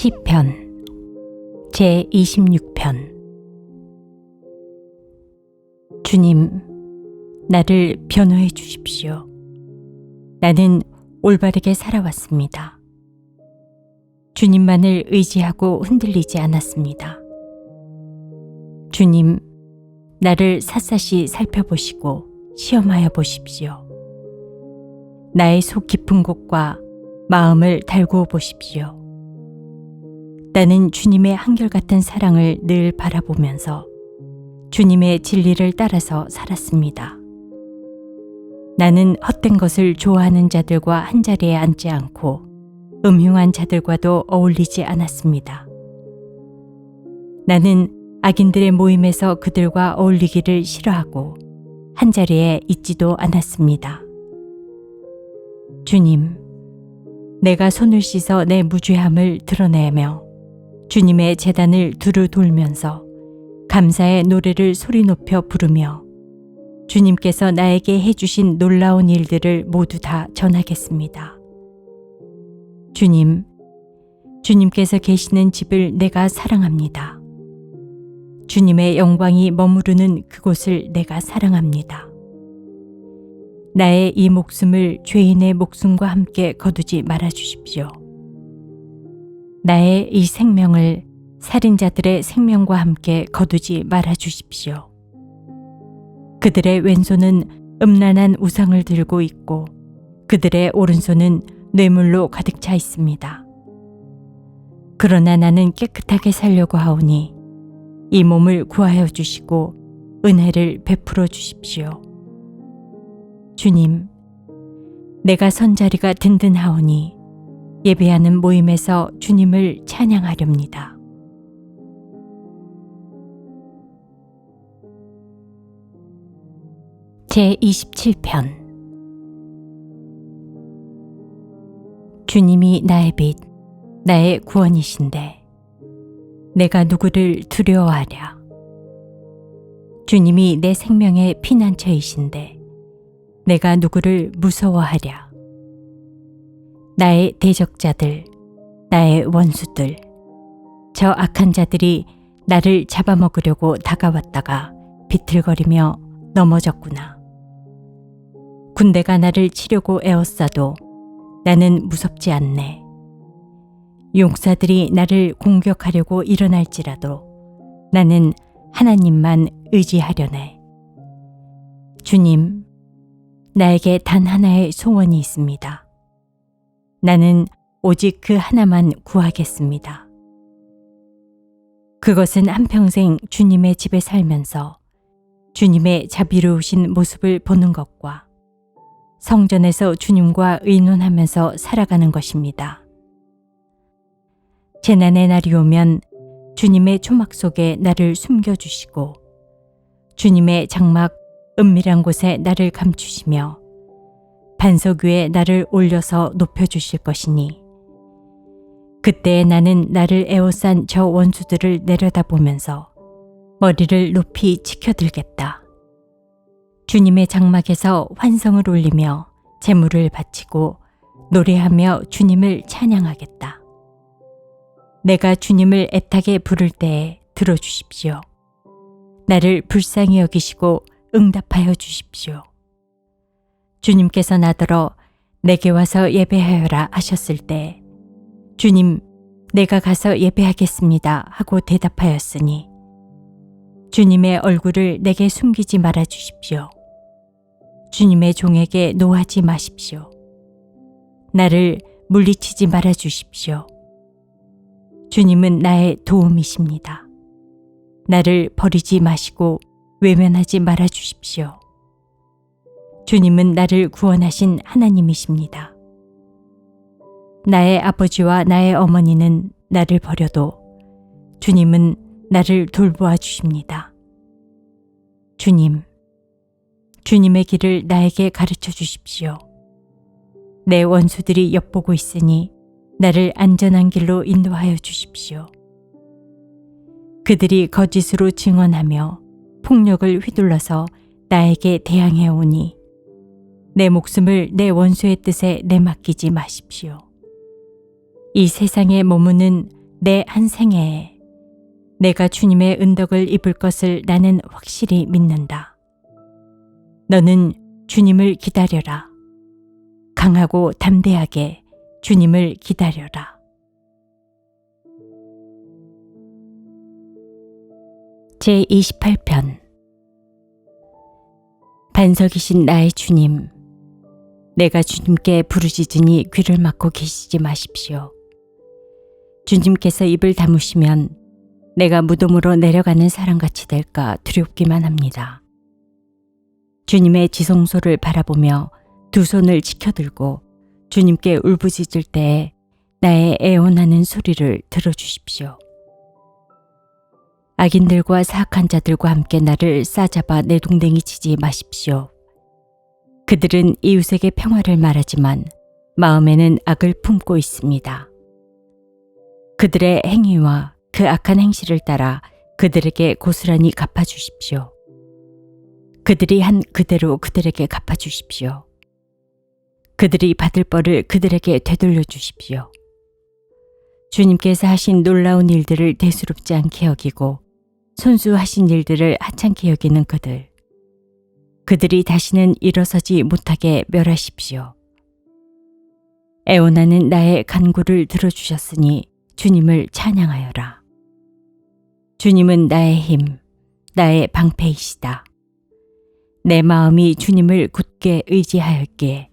시편 제 26편 주님 나를 변호해 주십시오. 나는 올바르게 살아왔습니다. 주님만을 의지하고 흔들리지 않았습니다. 주님 나를 샅샅이 살펴보시고 시험하여 보십시오. 나의 속 깊은 곳과 마음을 달구어 보십시오. 나는 주님의 한결같은 사랑을 늘 바라보면서 주님의 진리를 따라서 살았습니다. 나는 헛된 것을 좋아하는 자들과 한 자리에 앉지 않고 음흉한 자들과도 어울리지 않았습니다. 나는 악인들의 모임에서 그들과 어울리기를 싫어하고 한 자리에 있지도 않았습니다. 주님, 내가 손을 씻어 내 무죄함을 드러내며 주님의 재단을 두루 돌면서 감사의 노래를 소리 높여 부르며 주님께서 나에게 해주신 놀라운 일들을 모두 다 전하겠습니다. 주님, 주님께서 계시는 집을 내가 사랑합니다. 주님의 영광이 머무르는 그곳을 내가 사랑합니다. 나의 이 목숨을 죄인의 목숨과 함께 거두지 말아 주십시오. 나의 이 생명을 살인자들의 생명과 함께 거두지 말아 주십시오. 그들의 왼손은 음란한 우상을 들고 있고 그들의 오른손은 뇌물로 가득 차 있습니다. 그러나 나는 깨끗하게 살려고 하오니 이 몸을 구하여 주시고 은혜를 베풀어 주십시오. 주님, 내가 선 자리가 든든하오니 예배하는 모임에서 주님을 찬양하렵니다. 제 27편 주님이 나의 빛, 나의 구원이신데 내가 누구를 두려워하랴. 주님이 내 생명의 피난처이신데 내가 누구를 무서워하랴. 나의 대적자들, 나의 원수들, 저 악한 자들이 나를 잡아먹으려고 다가왔다가 비틀거리며 넘어졌구나. 군대가 나를 치려고 애워싸도 나는 무섭지 않네. 용사들이 나를 공격하려고 일어날지라도 나는 하나님만 의지하려네. 주님, 나에게 단 하나의 소원이 있습니다. 나는 오직 그 하나만 구하겠습니다. 그것은 한평생 주님의 집에 살면서 주님의 자비로우신 모습을 보는 것과 성전에서 주님과 의논하면서 살아가는 것입니다. 재난의 날이 오면 주님의 초막 속에 나를 숨겨주시고 주님의 장막 은밀한 곳에 나를 감추시며 반석 위에 나를 올려서 높여주실 것이니 그때 나는 나를 에워싼 저 원수들을 내려다보면서 머리를 높이 치켜들겠다. 주님의 장막에서 환성을 올리며 재물을 바치고 노래하며 주님을 찬양하겠다. 내가 주님을 애타게 부를 때에 들어주십시오. 나를 불쌍히 여기시고 응답하여 주십시오. 주님께서 나더러 내게 와서 예배하여라 하셨을 때 주님, 내가 가서 예배하겠습니다 하고 대답하였으니 주님의 얼굴을 내게 숨기지 말아 주십시오. 주님의 종에게 노하지 마십시오. 나를 물리치지 말아 주십시오. 주님은 나의 도움이십니다. 나를 버리지 마시고 외면하지 말아 주십시오. 주님은 나를 구원하신 하나님이십니다. 나의 아버지와 나의 어머니는 나를 버려도 주님은 나를 돌보아 주십니다. 주님, 주님의 길을 나에게 가르쳐 주십시오. 내 원수들이 엿보고 있으니 나를 안전한 길로 인도하여 주십시오. 그들이 거짓으로 증언하며 폭력을 휘둘러서 나에게 대항해 오니 내 목숨을 내 원수의 뜻에 내맡기지 마십시오. 이 세상에 머무는 내 한 생애에 내가 주님의 은덕을 입을 것을 나는 확실히 믿는다. 너는 주님을 기다려라. 강하고 담대하게 주님을 기다려라. 제 28편 반석이신 나의 주님, 내가 주님께 부르짖으니 귀를 막고 계시지 마십시오. 주님께서 입을 다무시면 내가 무덤으로 내려가는 사람같이 될까 두렵기만 합니다. 주님의 지성소를 바라보며 두 손을 치켜들고 주님께 울부짖을 때에 나의 애원하는 소리를 들어주십시오. 악인들과 사악한 자들과 함께 나를 싸잡아 내동댕이 치지 마십시오. 그들은 이웃에게 평화를 말하지만 마음에는 악을 품고 있습니다. 그들의 행위와 그 악한 행실을 따라 그들에게 고스란히 갚아주십시오. 그들이 한 그대로 그들에게 갚아주십시오. 그들이 받을 벌을 그들에게 되돌려 주십시오. 주님께서 하신 놀라운 일들을 대수롭지 않게 여기고 손수하신 일들을 하찮게 여기는 그들. 그들이 다시는 일어서지 못하게 멸하십시오. 애원하는 나의 간구를 들어주셨으니 주님을 찬양하여라. 주님은 나의 힘, 나의 방패이시다. 내 마음이 주님을 굳게 의지하였기에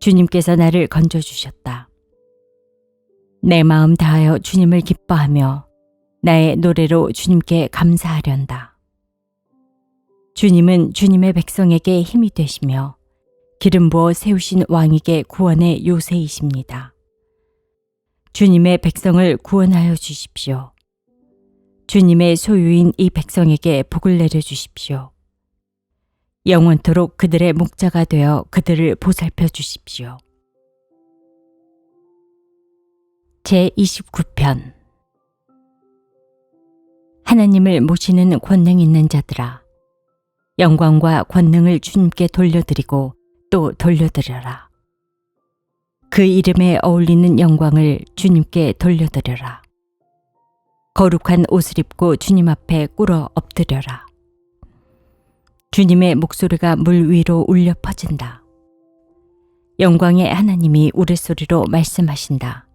주님께서 나를 건져주셨다. 내 마음 다하여 주님을 기뻐하며 나의 노래로 주님께 감사하련다. 주님은 주님의 백성에게 힘이 되시며 기름 부어 세우신 왕에게 구원의 요새이십니다. 주님의 백성을 구원하여 주십시오. 주님의 소유인 이 백성에게 복을 내려 주십시오. 영원토록 그들의 목자가 되어 그들을 보살펴 주십시오. 제 29편 하나님을 모시는 권능 있는 자들아 영광과 권능을 주님께 돌려드리고 또 돌려드려라. 그 이름에 어울리는 영광을 주님께 돌려드려라. 거룩한 옷을 입고 주님 앞에 꿇어 엎드려라. 주님의 목소리가 물 위로 울려 퍼진다. 영광의 하나님이 우레소리로 말씀하신다.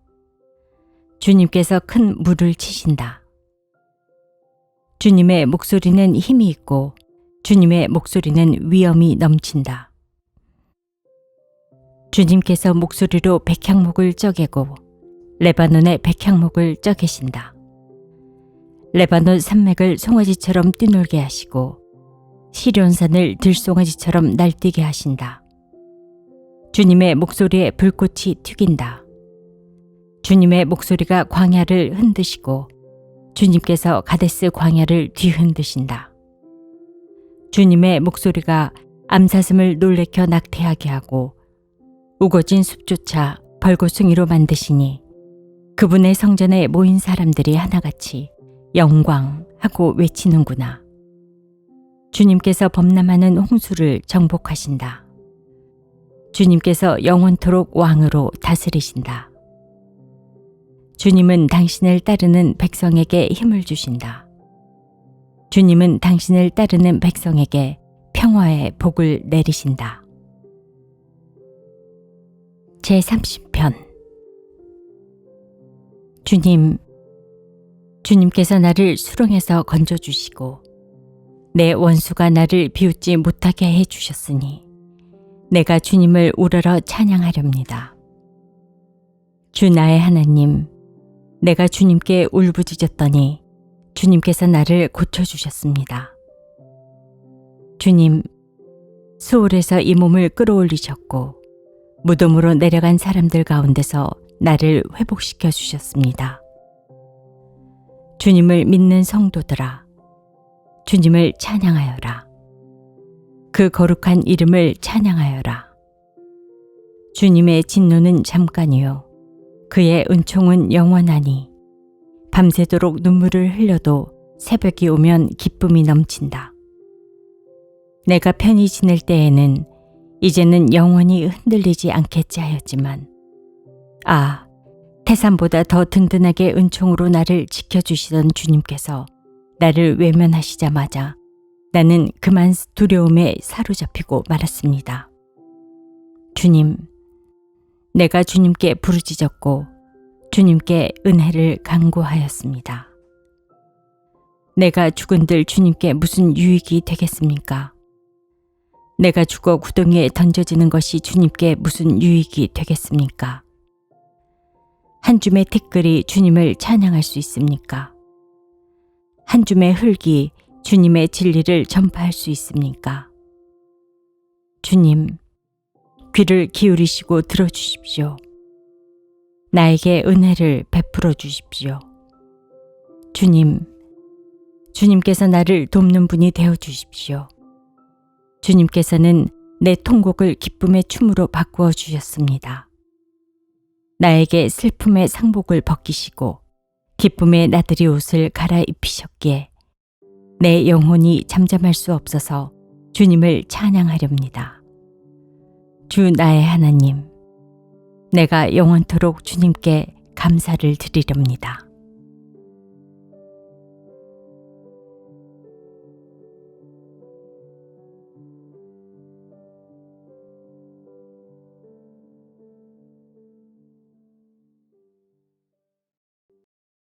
주님께서 큰 물을 치신다. 주님의 목소리는 힘이 있고 주님의 목소리는 위엄이 넘친다. 주님께서 목소리로 백향목을 쪄개고 레바논의 백향목을 쪄개신다. 레바논 산맥을 송아지처럼 뛰놀게 하시고 시련산을 들송아지처럼 날뛰게 하신다. 주님의 목소리에 불꽃이 튀긴다. 주님의 목소리가 광야를 흔드시고 주님께서 가데스 광야를 뒤흔드신다. 주님의 목소리가 암사슴을 놀래켜 낙태하게 하고 우거진 숲조차 벌거숭이로 만드시니 그분의 성전에 모인 사람들이 하나같이 영광 하고 외치는구나. 주님께서 범람하는 홍수를 정복하신다. 주님께서 영원토록 왕으로 다스리신다. 주님은 당신을 따르는 백성에게 힘을 주신다. 주님은 당신을 따르는 백성에게 평화의 복을 내리신다. 제 30편 주님, 주님께서 나를 수렁에서 건져주시고 내 원수가 나를 비웃지 못하게 해 주셨으니 내가 주님을 우러러 찬양하렵니다. 주 나의 하나님, 내가 주님께 울부짖었더니 주님께서 나를 고쳐주셨습니다. 주님, 수월에서 이 몸을 끌어올리셨고 무덤으로 내려간 사람들 가운데서 나를 회복시켜 주셨습니다. 주님을 믿는 성도들아, 주님을 찬양하여라. 그 거룩한 이름을 찬양하여라. 주님의 진노는 잠깐이요. 그의 은총은 영원하니 밤새도록 눈물을 흘려도 새벽이 오면 기쁨이 넘친다. 내가 편히 지낼 때에는 이제는 영원히 흔들리지 않겠지 하였지만 아 태산보다 더 든든하게 은총으로 나를 지켜주시던 주님께서 나를 외면하시자마자 나는 그만 두려움에 사로잡히고 말았습니다. 주님, 내가 주님께 부르짖었고 주님께 은혜를 간구하였습니다. 내가 죽은들 주님께 무슨 유익이 되겠습니까? 내가 죽어 구덩이에 던져지는 것이 주님께 무슨 유익이 되겠습니까? 한 줌의 티끌이 주님을 찬양할 수 있습니까? 한 줌의 흙이 주님의 진리를 전파할 수 있습니까? 주님, 귀를 기울이시고 들어주십시오. 나에게 은혜를 베풀어 주십시오. 주님, 주님께서 나를 돕는 분이 되어 주십시오. 주님께서는 내 통곡을 기쁨의 춤으로 바꾸어 주셨습니다. 나에게 슬픔의 상복을 벗기시고 기쁨의 나들이 옷을 갈아입히셨기에 내 영혼이 잠잠할 수 없어서 주님을 찬양하렵니다. 주 나의 하나님, 내가 영원토록 주님께 감사를 드리렵니다.